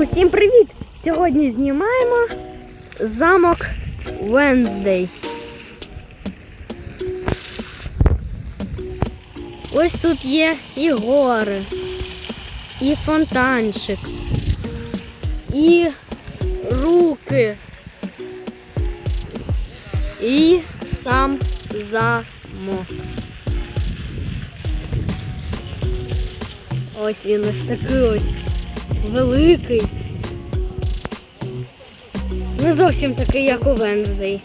Усім привіт! Сьогодні знімаємо замок Венздей. Ось тут є і гори, і фонтанчик, і руки, і сам замок. Ось він ось такий ось великий. Не зовсім такий, як у Венздей.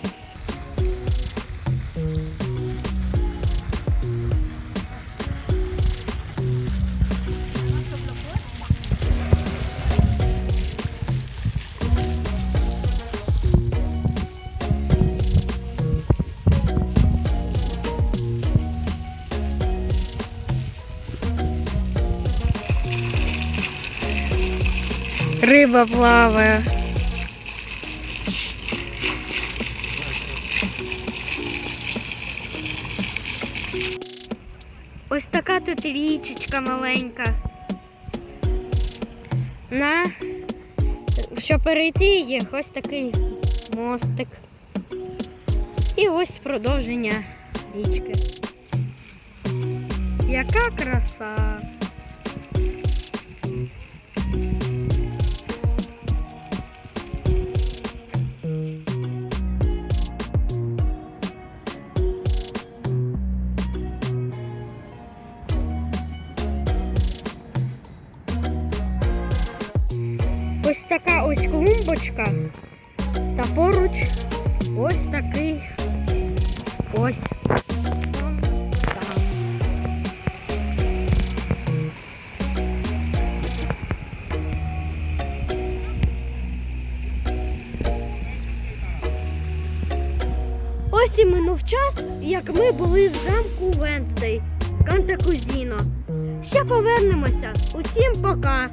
Риба плаває. Ось така тут річечка маленька. На щоб перейти є ось такий мостик. І ось продовження річки. Яка краса! Ось така ось клумбочка. Та поруч ось такий ось. Ось і минув час, як ми були в замку Венздей, Кантакузіно. Ще повернемося. Усім пока!